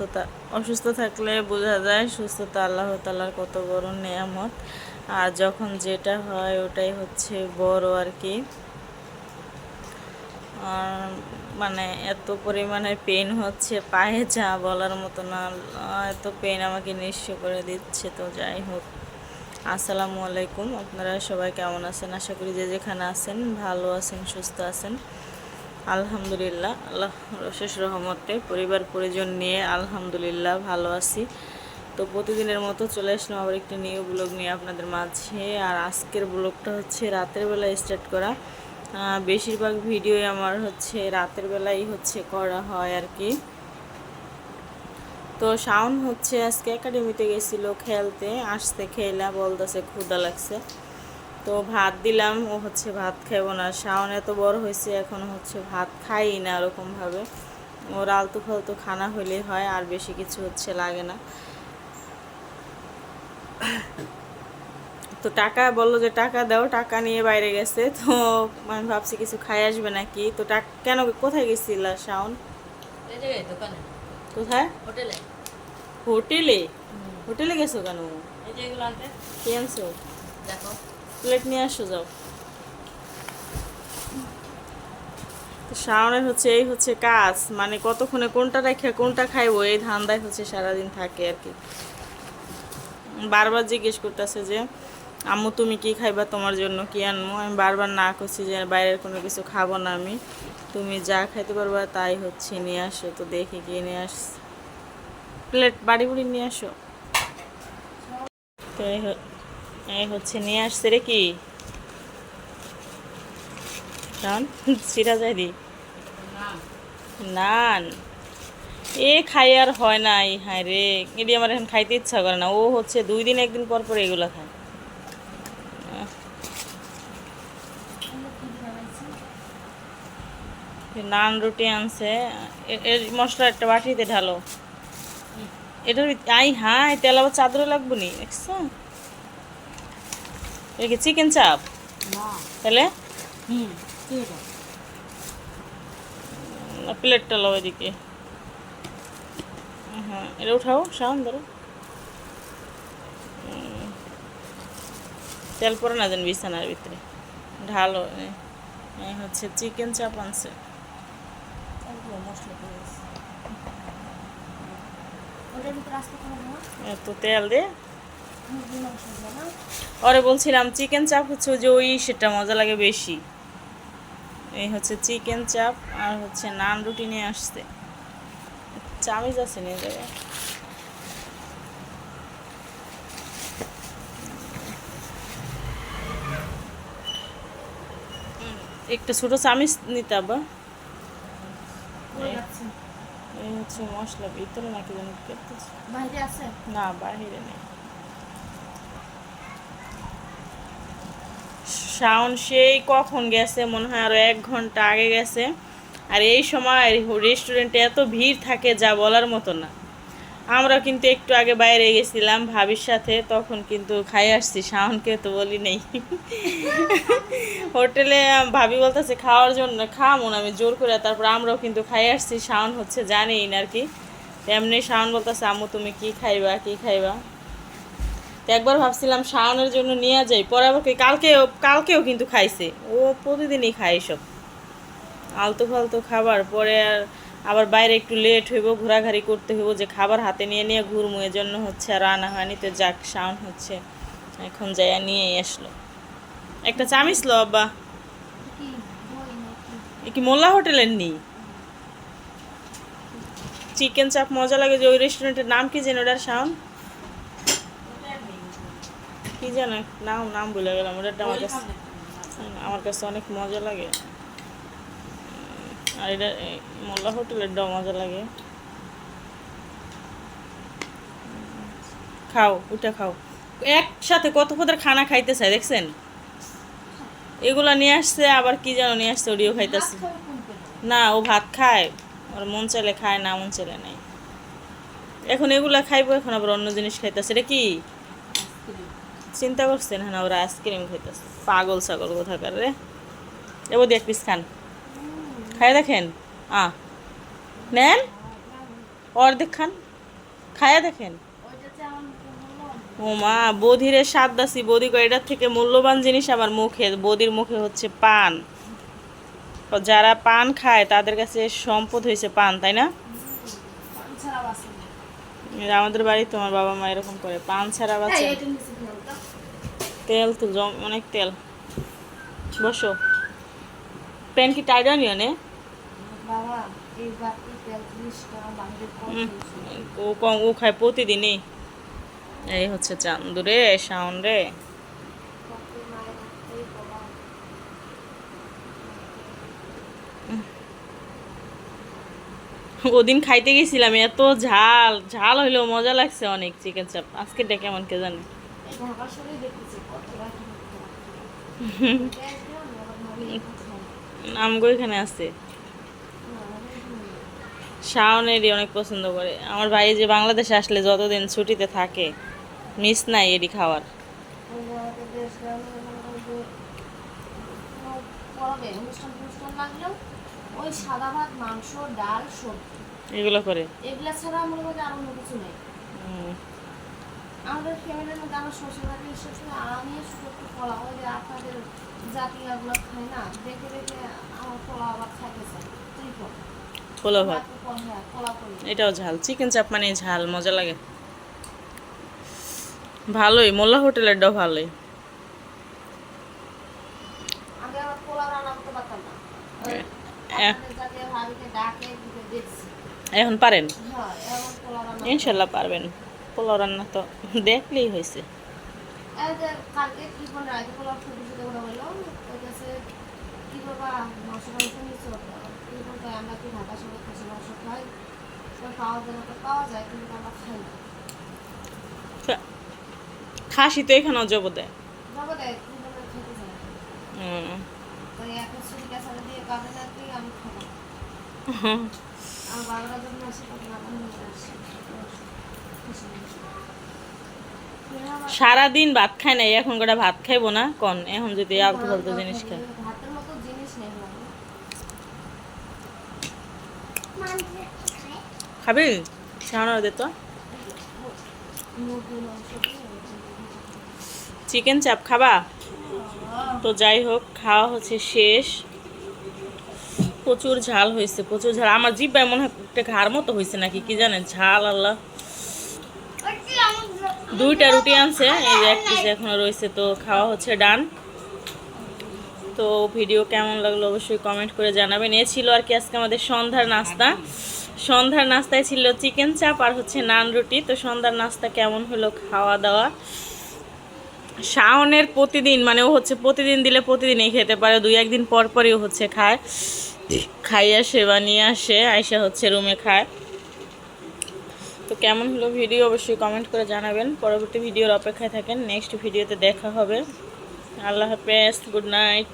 অসুস্থতা। অসুস্থ থাকলে বোঝা যায় সুস্থতা আল্লাহ তালার কত বড় নেয়ামত। আর যখন যেটা হয় ওটাই হচ্ছে বড় আর কি মানে এত পরিমাণে পেন হচ্ছে, পায়ে যা বলার মতো না। এত পেন আমাকে নিঃস্ব করে দিচ্ছে তো যাই হোক। আসসালামু আলাইকুম, আপনারা সবাই কেমন আছেন? আশা করি যে যেখানে আছেন ভালো আছেন, সুস্থ আছেন। আলহামদুলিল্লাহ, আল্লাহ রশেষ রহমতে পরিবার পরিজন নিয়ে আলহামদুলিল্লাহ ভালো আছি। তো প্রতিদিনের মতো চলে আসলাম আবার একটি নিউ ব্লগ নিয়ে আপনাদের মাঝে। আর আজকের ব্লগটা হচ্ছে রাতের বেলা স্টার্ট করা। বেশিরভাগ ভিডিওই আমার হচ্ছে রাতের বেলাই হচ্ছে করা হয় আর কি। তো শাওন হচ্ছে আজকে একাডেমিতে গেছিল খেলতে। আসতে খেলা বলতেছে ক্ষুদা লাগছে। তো ভাত দিলাম ও হচ্ছে ভাত খাইবো না। শাওন এত বড় হয়েছে এখন হচ্ছে ভাত খাই না ওরকমভাবে ওর আলতু ফালতু খানা হইলেই হয় আর বেশি কিছু হচ্ছে লাগে না। তো টাকা বলল যে টাকা দাও টাকা নিয়ে বাইরে গেছে। তো আমি ভাবছি কিছু খাই আসবে নাকি? তো টাকা কেন কোথায় গেছিল শাওন? কোথায়? হোটেলে। হোটেলে? হোটেলে গেছো কেন? কি আনছো? দেখো। প্লেট নিয়ে আসো, যাও। শাওনের হচ্ছে, এই হচ্ছে কাজ। মানে কতক্ষণে কোনটা রেখে কোনটা খাইবো, এই ধান্দায় হচ্ছে সারাদিন থাকে আর কি। বারবার জিজ্ঞেস করতেছে যে, আম্মু, তুমি কি খাইবা? তোমার জন্য কি আনব আমি বারবার না করছি যে, বাইরের কোনো কিছু খাব না আমি। তুমি যা খাইতে পারবা তাই হচ্ছে নিয়ে আসো। তো দেখি কি নিয়ে আস প্লেট বাড়ি বুড়ি নিয়ে আসো। তো এই হচ্ছে, নিয়ে আসছে রে কি? শাওন সিরা দি। নান। এ খাই আর হয় নাই, হায় রে। এটি আমার এখন খাইতে ইচ্ছা করে না। ও হচ্ছে দুই দিন, একদিন পর পর এগুলো খায়। নান রুটি আনছে। এর মশলা একটা বাটিতে ঢালো। এটার আই হাই তেল আবার চাদরে লাগবো নি? দেখছ? এটা কি চিকেন চাপ? তাহলে? প্লেটটা লো এদিকে। হ্যাঁ এটা উঠাও শাওন ধরো। তেল পরে না যেন বিছানার ভিতরে। ঢালো এই- হচ্ছে চিকেন চাপ আনছে। এত তেল দিয়ে ওরে বলছিলাম চিকেন চাপ হচ্ছে যে ওই সেটা মজা লাগে বেশি। এই হচ্ছে চিকেন চাপ আর হচ্ছে নান রুটি নিয়ে আসছে। চামিজ আছে নিয়ে যাবে। একটা ছোট চামিচ নিতে আবা ওই যাচ্ছে। এই হচ্ছে মশলা ভিতরে নাকি আছে? না বাহিরে নেই। শাওন সেই কখন গেছে? মনে হয় আরও এক ঘণ্টা আগে গেছে। আর এই সময় রেস্টুরেন্টে এত ভিড় থাকে যা বলার মতো না। আমরা কিন্তু একটু আগে বাইরে গেছিলাম ভাবির সাথে, তখন কিন্তু খাই আসছি। শাওনকে তো বলি নেই। হোটেলে ভাবি বলতেছে, খাওয়ার জন্য খাওয়ামো না, আমি জোর করে। তারপর আমরাও কিন্তু খাই আসছি। শাওন হচ্ছে জানেই না আর কি। এমনি শাওন বলতেছে, আম্মু, তুমি কি খাইবা? কি খাইবা? তো একবার ভাবছিলাম শাওনের জন্য নিয়ে যাই, পরে আবার কালকেও কালকেও কিন্তু খাইছে। ও প্রতিদিনই খায় এসব। আলতু ফালতু খাবার, পরে আর আবার বাইরে একটু লেট হইব, ঘোরাঘুরি করতে হইব, যে খাবার হাতে নিয়ে নিয়ে ঘুরমু জন্য হচ্ছে আর আনা হয়নি। তো যাক, শাওন হচ্ছে, এখন যাইয়া নিয়ে আসলো। একটা চামিচ লো আব্বা। কি মোল্লা হোটেলের নি? চিকেন চাপ মজা লাগে যে ওই রেস্টুরেন্টের নাম কি যেন ওটার, শাওন? যেন নাম নাম ভুলে গেলাম ওটা আমার কাছে আমার কাছে অনেক মজা লাগে। আর এটা মোল্লা মজা লাগে। খাও খাও। একসাথে কত পদের খানা খাইতে চাই দেখছেন? এগুলা নিয়ে আসছে, আবার কি যেন নিয়ে আসছে, ওডিও খাইতেছে? না, ও ভাত খায়। ওর মন চাইলে খায়, না, মন চাইলে নাই। এখন এগুলা খাইবো, এখন আবার অন্য জিনিস খাইতেছে। এটা কি। চিন্তা করছেন হ্যাঁ ওরা আইসক্রিম খাইতেছে। পাগল ছাগল কোথাকার রে। এবার এক পিস খান। খাই দেখেন? আ। নেন? অর্ধেক খান। খায়া দেখেন? ও মা বধিরে স্বাদ দাসি বৌদি এটার থেকে মূল্যবান জিনিস আমার মুখে। বৌদির মুখে হচ্ছে পান। যারা পান খায়, তাদের কাছে সম্পদ হয়েছে পান, তাই না? আমাদের বাড়ি তোমার বাবা মা এরকম করে। পান ছাড়া বাচ্চা তো। তেল তো জম অনেক তেল। বসো। প্যান কি টাইট নিও নে। ও কম ও খায় প্রতিদিনই। এই হচ্ছে চান্দুরে শাওন রে কত মায়ের হাতেই বাবা। ওদিন খাইতে গেছিলাম, এত ঝাল ঝাল হইলেও মজা লাগছে অনেক চিকেন চাপ আজকে ডে কেমন কে জানে। আমগো এখানে আছে। শাওনেরই অনেক পছন্দ করে আমার ভাই যে বাংলাদেশে আসলে যতদিন ছুটিতে থাকে মিস নাই এরই খাওয়ার অনুষ্ঠান ওই সাদা ভাত মাংস ডাল সবজি। এগুলো করে? এগুলা ছাড়া মনে করো যে আর অন্য কিছু নেই। আমাদের ফ্যামিলির মধ্যে আমার শ্বশুর বাড়ি আমি একটু যে আপনাদের জাতীয়গুলো খাই না দেখে দেখে আমার আবার খাইতে চাই পোলো ভাত? হ্যাঁ এটাও ঝাল। চিকেন চাপ মানে ঝাল মজা লাগে। ভালোই মোল্লা হোটেলেরটাও ভালোই আগে আবার পোলা রান্না করতে পারতাম না ওই এ- আপনাদের জাতীয় ভাবিকে ডাকে দিতে দেখছি এখন পারেন? হ্যাঁ ইনশাল্লাহ পারবেন। পোলাও রান্না তো দেখলেই হয়েছে। খাসি তো পাওয়া যায় না তো পাওয়া যায় কিন্তু আমরা খাই খাসি তো এখানেও জব দেয়। হুম। তো এখন ছুরি কাছাড়ে দিয়ে কাটে না আমি খাব আমার বাবারা যখন আসে তখন আমার নিয়ে আসে। খাসি মাংস। এরা আবার- সারাদিন ভাত খায় না এখন কটা ভাত খাইবো না? কন এখন যদি আলতু ফালতু জিনিস খায়। নেই বাবা। খাবি? দে তো। চিকেন চাপ খাবা? তো যাই হোক খাওয়া হচ্ছে শেষ। প্রচুর ঝাল হয়েছে, প্রচুর ঝাল। আমার জিব্বায় মনে হয়, একটা ঘাড় মতো হয়েছে নাকি, কি জানেন? ঝাল, আল্লাহ। দুইটা রুটি আনছে, এই যে এক পিস এখনও রয়েছে, তো খাওয়া হচ্ছে ডান। তো ভিডিও কেমন লাগল অবশ্যই কমেন্ট করে জানাবেন। এ ছিল আর কি আজকে আমাদের সন্ধ্যার নাস্তা। সন্ধ্যার নাস্তায় ছিল চিকেন চাপ আর হচ্ছে নান রুটি। তো সন্ধ্যার নাস্তা কেমন হলো খাওয়া দাওয়া? শাওনের প্রতিদিন মানে ও হচ্ছে প্রতিদিন দিলে প্রতিদিনই খেতে পারে দুই একদিন পর পরই হচ্ছে খায়। খাইয়ে আসে বা নিয়ে আসে আয়সা হচ্ছে রুমে খায়। তো কেমন হলো ভিডিও অবশ্যই কমেন্ট করে জানাবেন। পরবর্তী ভিডিওর অপেক্ষায় থাকেন। নেক্সট ভিডিওতে দেখা হবে। আল্লাহ হাফেজ গুড নাইট